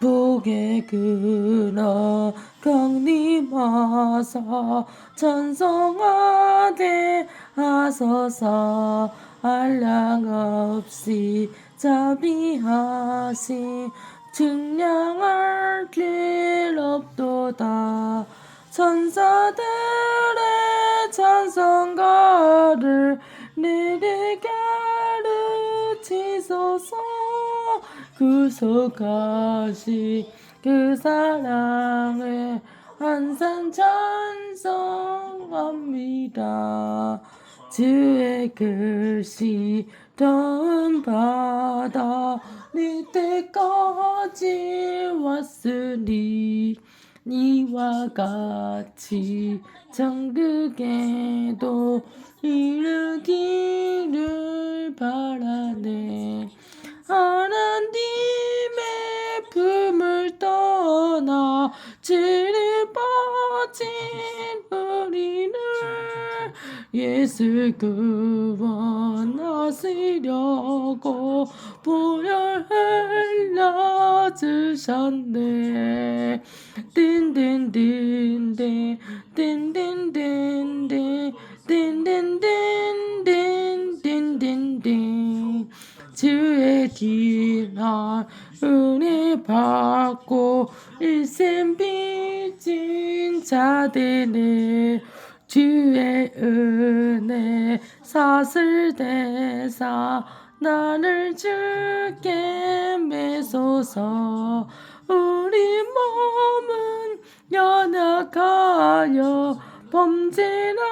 북에 그나 강림하사 찬송하되 하소서. 한량 없이 자비하시 증량할 길 없도다. 천사들의 찬송가를 내게 구속하시 그 사랑을 한산 찬송합니다. 주의 글씨 다음 바다 밑에까지 왔으니 이와 같이 정극에도 이르기를 바라네 하나님의 품을 떠나 죄를 빠진 우리를 예수 구원하시려고 보혈 흘려주셨네. 딘딘딘딘 딘딘딘딘 받고 일생 빚진 자들의 주의 은혜 사슬 대사 나를 주께 매소서. 우리 몸은 연약하여 범죄나디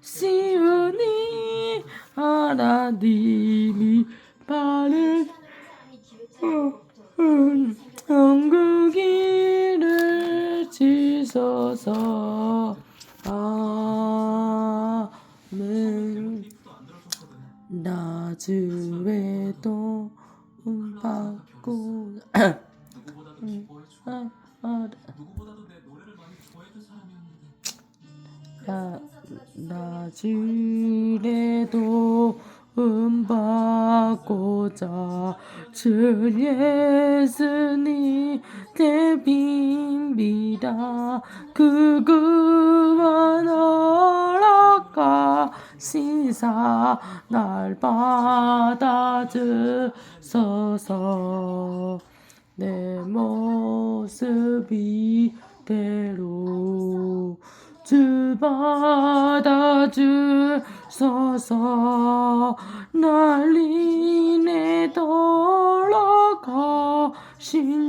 쉬우니? 하나님이 발을 한국이를 지소서 아멘 나주에도 받고 나, 나주에도 은받고자 주 예수님 대빈비다 그 구원 허락가 시사 날 받아주소서. 내 모습 이 대로 주 받아 주소서. 난리내 돌아가신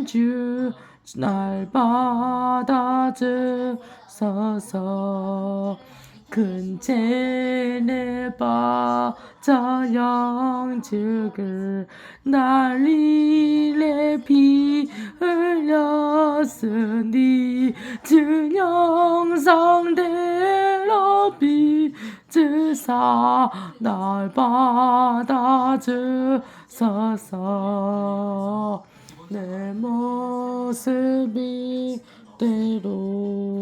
주 날 받아 주소서 큰 죄내 바자 양측을 난리내 피 흘렸으니 주 영상대로 빚으사 날 받아주소서. 내 모습이 대로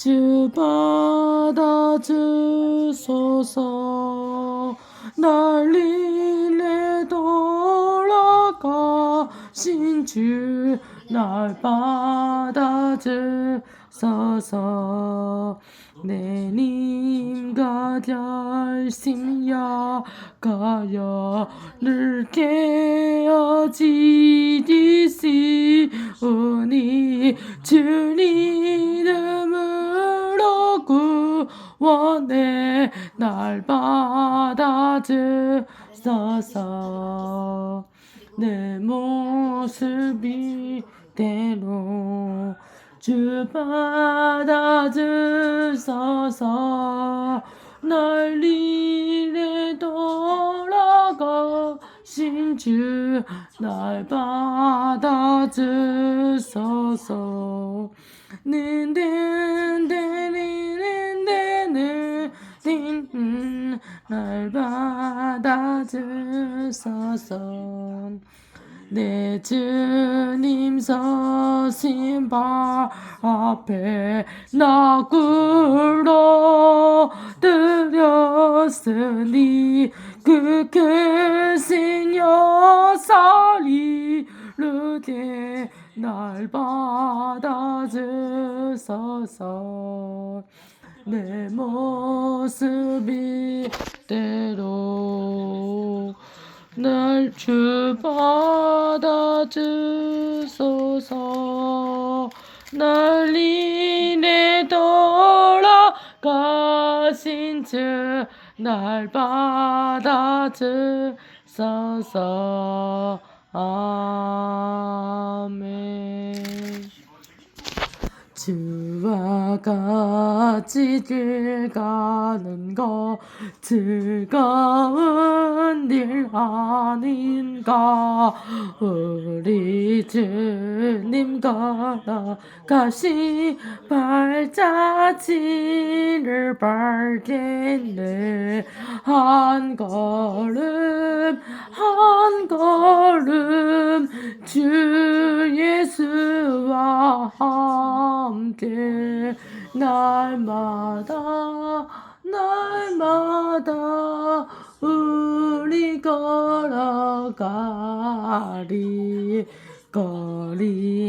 주 받아 주소서. 난리내 돌아가신 주 날 받아 주소서. 내님과 열심 야 가여 늘 깨어지리시오니 주님 구 원해 날 받아주소서. 내 모습이 대로 주 받아주소서. 난리내 돌아가신 주 날 받아주소서. 닌딘딘딘 딘딘 날 받아주소서. 내 주님 서신 발 앞에 나 굴러 들였으니 그 크신 여살이 거룩히 날 받아주소서 내 모습이 때로 날 주 받아 주소서. 날 인해 돌아가신 주날 받아 주소서. 아멘. 주와 같이 길 가는 것 즐거운 일 아닌가? 우리 주님 걸어가시 발자취를 밟겠네. 한 걸음 한 걸음 주 예수와 함께 날마다 날마다 우리 걸어가리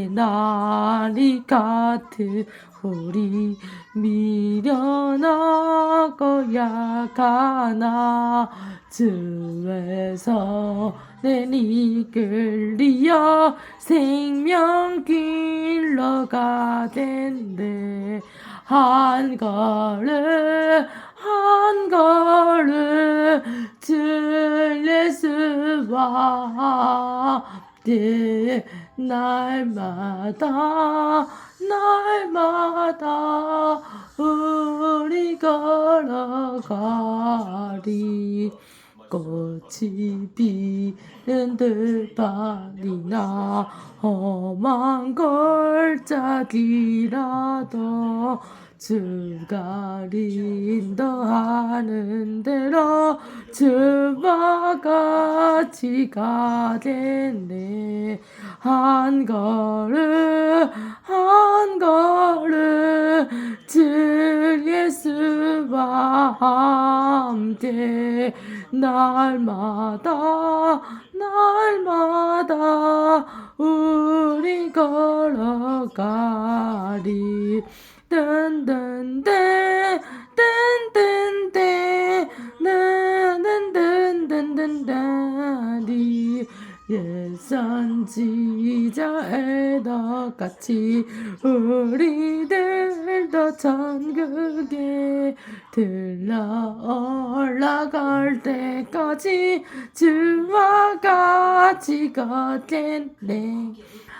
날이 같은 우리 미련하고 약하나 주에서 내 이끌리어 생명길로 가된대 한 걸음 한 걸음 주 예수와 함께 날마다 날마다 우리 걸어가리 꽃이 피는 들판이나 험한 골짜기라도 주가 인도하는 대로 주와 같이 가겠네. 한 걸음 한 걸음 주 예수와 함께 날마다 날마다 우리 걸어가리. 딴딴딴 딴딴딴 나난딴딴딴딴따리 예선지자에도 같이 우리들 도 천국에 들러 올라갈 때까지 주와 같이 걷겠네.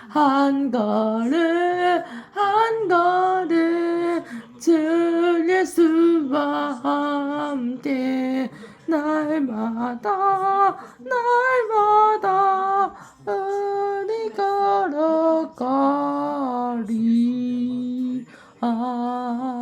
한 걸음 한 걸음 주 예수와 함께 날마다 날마다 우리 걸어가리 ah.